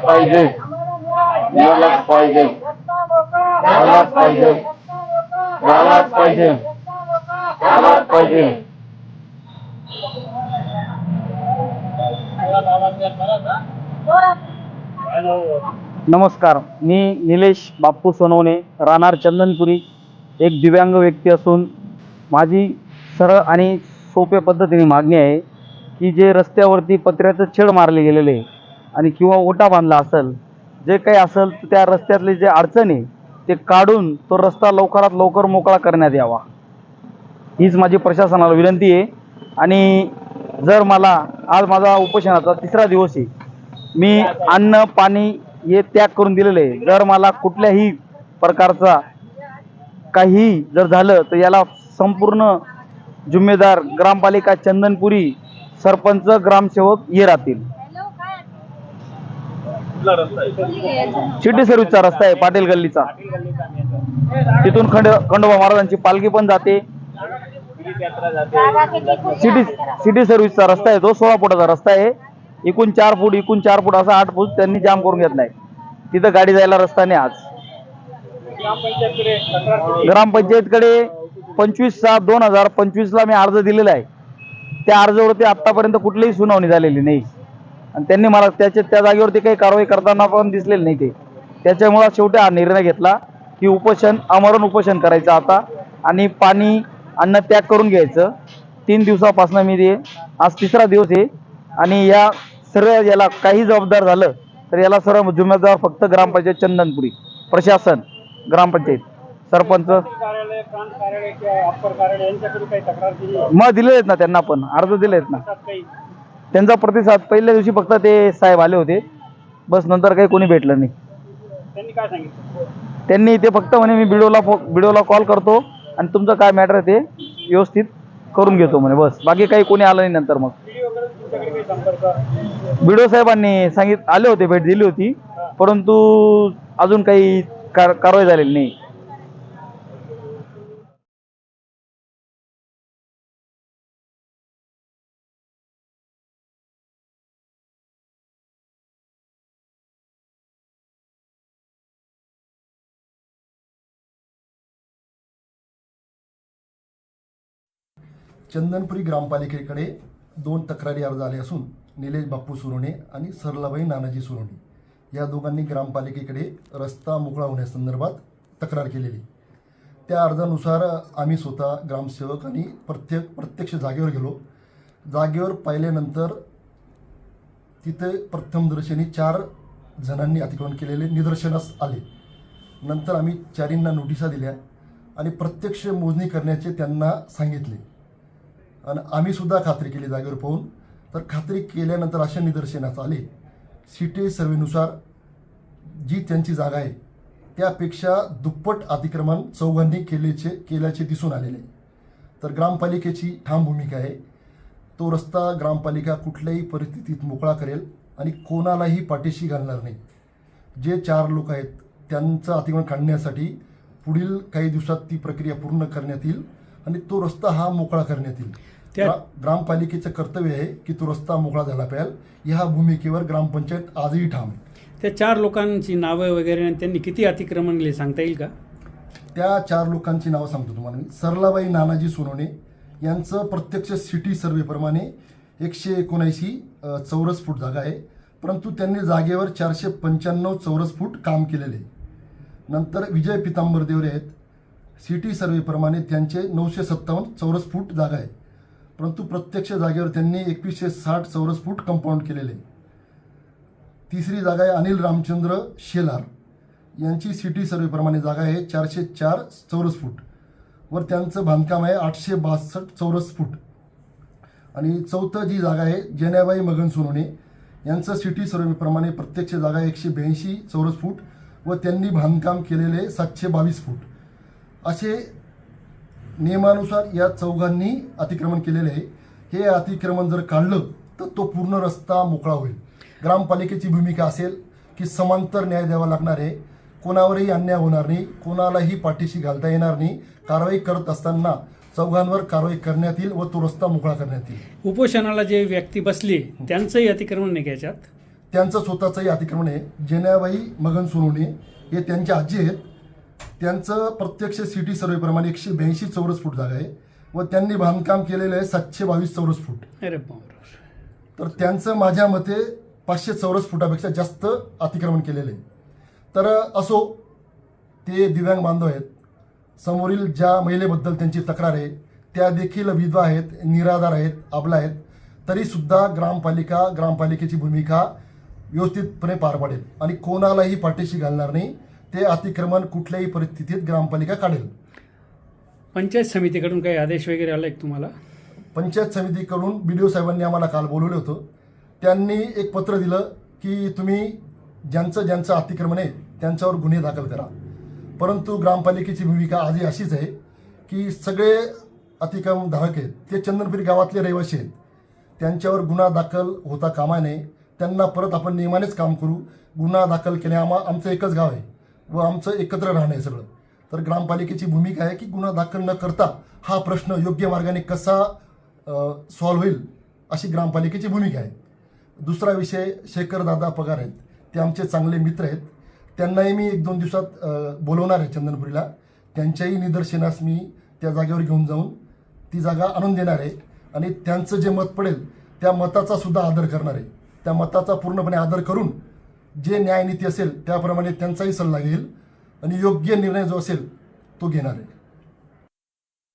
पाहिजे. यालाच पाहिजे. यालाच पाहिजे. यालाच पाहिजे. यालाच पाहिजे. नमस्कार. मी निलेश बाप्पू सोनवणे राहणार चंदनपुरी. एक दिव्यांग व्यक्ती असून माझी सरळ आणि सोप्या पद्धतीने मागणी आहे की जे रस्त्यावरती पत्र्याचं छेड मारले गेलेले आहे आणि किंवा ओटा बांधला असेल जे काही असेल तर त्या रस्त्यातले जे अडचण आहे ते काढून तो रस्ता लवकरात लवकर मोकळा करण्यात यावा. हीच माझी प्रशासनाला विनंती आहे. आणि जर मला आज माझा उपोषणाचा तिसरा दिवस आहे मी अन्न पाणी हे त्याग करून दिलेलं आहे. जर मला कुठल्याही प्रकारचा काही जर झालं तर याला संपूर्ण जिम्मेदार ग्रामपालिका चंदनपुरी सरपंच ग्रामसेवक हे राहतील. सिटी सर्व्हिसचा रस्ता आहे पाटील गल्लीचा. तिथून खंड खंडोबा महाराजांची पालखी पण जाते. सिटी सिटी सर्व्हिसचा रस्ता आहे तो सोळा फुटाचा रस्ता आहे. एकूण चार फूट एकूण चार फूट असा आठ फूट त्यांनी जाम करून घेतलाय तिथं गाडी जायला रस्ता नाही आज. ग्रामपंचायतकडे पंचवीस सात दोन हजार पंचवीसला मी अर्ज दिलेला आहे. त्या अर्जावरती आतापर्यंत कुठलीही सुनावणी झालेली नाही. आणि त्यांनी मला त्याच्या त्या जागेवरती काही कारवाई करताना पण दिसलेली नाही ते. त्याच्यामुळं शेवटी हा निर्णय घेतला की उपोषण आमरण उपोषण करायचं आता आणि पाणी अन्न त्याग करून घ्यायचं. तीन दिवसापासून मी ते आज तिसरा दिवस आहे. आणि या सर्व याला काही जबाबदार झालं तर याला सर्व जिम्मेदार फक्त ग्रामपंचायत चंदनपुरी प्रशासन ग्रामपंचायत. सरपंच. कार्यालय प्रांत कार्यालय किंवा अप्पर कार्यालय यांच्याकडे काही तक्रार दिली? आहे? मग दिले आहेत ना त्यांना पण अर्ज दिले आहेत ना. काही? त्यांचा प्रतिसाद पहिल्या दिवशी फक्त ते साहेब आले होते. बस नंतर काही कोणी भेटलं नाही. त्यांनी काय सांगितलं? त्यांनी ते फक्त म्हणे मी बिडोला फो बिडोला कॉल करतो आणि तुमचं काय मॅटर आहे ते व्यवस्थित करून घेतो म्हणे बस. बाकी काही कोणी आलं नाही नंतर मग. टीव्ही वगैरे तुमच्याकडे काही संपर्क? बिडो साहेबांनी सांगित आले होते भेट दिली होती. परंतु अजून काही कार कारवाई झालेली नाही. चंदनपुरी ग्रामपालिकेकडे दोन तक्रारी अर्ज आले असून निलेश बाप्पू सुरोणे आणि सरलाबाई नानाजी सुरोणे या दोघांनी ग्रामपालिकेकडे रस्ता मोकळा होण्यासंदर्भात तक्रार केलेली. त्या अर्जानुसार आम्ही स्वतः ग्रामसेवक आणि प्रत्येक प्रत्यक्ष जागेवर गेलो. जागेवर पाहिल्यानंतर तिथे प्रथमदर्शनी चार जणांनी अतिक्रमण केलेले निदर्शनास आले. नंतर आम्ही चारींना नोटिसा दिल्या आणि प्रत्यक्ष मोजणी करण्याचे त्यांना सांगितले. आणि आम्ही सुद्धा खात्री केली जागेवर पाहून. तर खात्री केल्यानंतर अशा निदर्शनास आले. सिटी सर्वेनुसार जी त्यांची जागा आहे त्यापेक्षा दुप्पट अतिक्रमण चौघांनी केल्याचे केल्याचे दिसून आलेले. तर ग्रामपालिकेची ठाम भूमिका आहे. तो रस्ता ग्रामपालिका कुठल्याही परिस्थितीत मोकळा करेल आणि कोणालाही पाठीशी घालणार नाही. जे चार लोक आहेत त्यांचं अतिक्रमण काढण्यासाठी पुढील काही दिवसात ती प्रक्रिया पूर्ण करण्यात येईल आणि तो रस्ता हा मोकळा करण्यात येईल. त्या- ग्रा- ग्रामपालिकेचं कर्तव्य आहे की तो रस्ता मोकळा झाला पाहिजे. ह्या भूमिकेवर ग्रामपंचायत आजही ठाम आहे. त्या चार लोकांची नावं वगैरे आणि त्यांनी किती अतिक्रमण केले सांगता येईल का? त्या चार लोकांची नावं सांगतो तुम्हाला मी. सरलाबाई नानाजी सोनवणे यांचं प्रत्यक्ष सिटी सर्वेप्रमाणे एकशे एकोणऐंशी अ, चौरस फूट जागा आहे. परंतु त्यांनी जागेवर चारशे पंच्याण्णव चौरस फूट काम केलेले आहे. नंतर विजय पितांबर देवरे आहेत. सिटी सर्वेप्रमाणे त्यांचे नऊशे सत्तावन्न चौरस फूट जागा आहे. परंतु प्रत्यक्ष जागेवर त्यांनी एकवीसशे साठ चौरस फूट कंपाऊंड केलेले. तिसरी जागा आहे अनिल रामचंद्र शेलार. यांची सिटी सर्वेप्रमाणे जागा आहे चारशे चार चौरस फूट. वर त्यांचं बांधकाम आहे आठशे बासष्ट चौरस फूट. आणि चौथं जी जागा आहे जनाबाई मगन सोनोने यांचं सिटी सर्वेप्रमाणे प्रत्यक्ष जागा एकशे ब्याऐंशी चौरस फूट व त्यांनी बांधकाम केलेले सातशे बावीस फूट. असे नियमानुसार या चौघांनी अतिक्रमण केलेले आहे. हे अतिक्रमण जर काढलं तर तो पूर्ण रस्ता मोकळा होईल. ग्रामपालिकेची भूमिका असेल की समांतर न्याय द्यावा लागणार आहे. कोणावरही अन्याय होणार नाही कोणालाही पाठीशी घालता येणार नाही. कारवाई करत असताना चौघांवर कारवाई करण्यात येईल व तो रस्ता मोकळा करण्यात येईल. उपोषणाला जे व्यक्ती बसली त्यांचंही अतिक्रमण नाही का याच्यात त्यांचं स्वतःचंही अतिक्रमण आहे. जेनाबाई मगन सोनवणे हे त्यांचे आजी आहेत. त्यांचं प्रत्यक्ष सिटी सर्वेप्रमाणे एकशे ब्याऐंशी चौरस फूट जागा आहे. व त्यांनी बांधकाम केलेलं आहे सातशे बावीस चौरस फूट. तर त्यांचं माझ्या मते पाचशे चौरस फुटापेक्षा जास्त अतिक्रमण केलेलं आहे. तर असो ते दिव्यांग बांधव आहेत. समोरील ज्या महिलेबद्दल त्यांची तक्रार आहे त्या देखील विधवा आहेत निराधार आहेत अबला आहेत. तरीसुद्धा ग्रामपालिका ग्रामपालिकेची भूमिका व्यवस्थितपणे पार पाडेल. आणि कोणालाही पाठीशी घालणार नाही. ते अतिक्रमण कुठल्याही परिस्थितीत ग्रामपालिका काढेल. पंचायत समितीकडून काही आदेश वगैरे आला एक तुम्हाला? पंचायत समितीकडून बी डी ओ साहेबांनी आम्हाला काल बोलवलं होतं. त्यांनी एक पत्र दिलं की तुम्ही ज्यांचं ज्यांचं अतिक्रमण आहे त्यांच्यावर गुन्हे दाखल करा. परंतु ग्रामपालिकेची भूमिका आजही अशीच आहे की सगळे अतिक्रमण धारक आहेत ते चंदनपुरी गावातले रहिवासी आहेत. त्यांच्यावर गुन्हा दाखल होता कामा नये. त्यांना परत आपण नियमानेच काम करू. गुन्हा दाखल केले आम्हा आमचं एकच गाव आहे. व आमचं एकत्र राहणं आहे सगळं. तर ग्रामपालिकेची भूमिका आहे की गुन्हा दाखल न करता हा प्रश्न योग्य मार्गाने कसा सॉल्व्ह होईल अशी ग्रामपालिकेची भूमिका आहे. दुसरा विषय शेखर दादा पगार आहेत. ते आमचे चांगले मित्र आहेत. त्यांनाही मी एक दोन दिवसात बोलवणार आहे चंदनपुरीला. त्यांच्याही निदर्शनास मी त्या जागेवर घेऊन जाऊन ती जागा आणून देणार आहे. आणि त्यांचं जे मत पडेल त्या मताचा सुद्धा आदर करणार आहे. त्या मताचा पूर्णपणे आदर करून जे न्यायनीती असेल त्याप्रमाणे त्यांचाही सल्ला घेईल आणि योग्य निर्णय जो असेल तो घेणार आहे.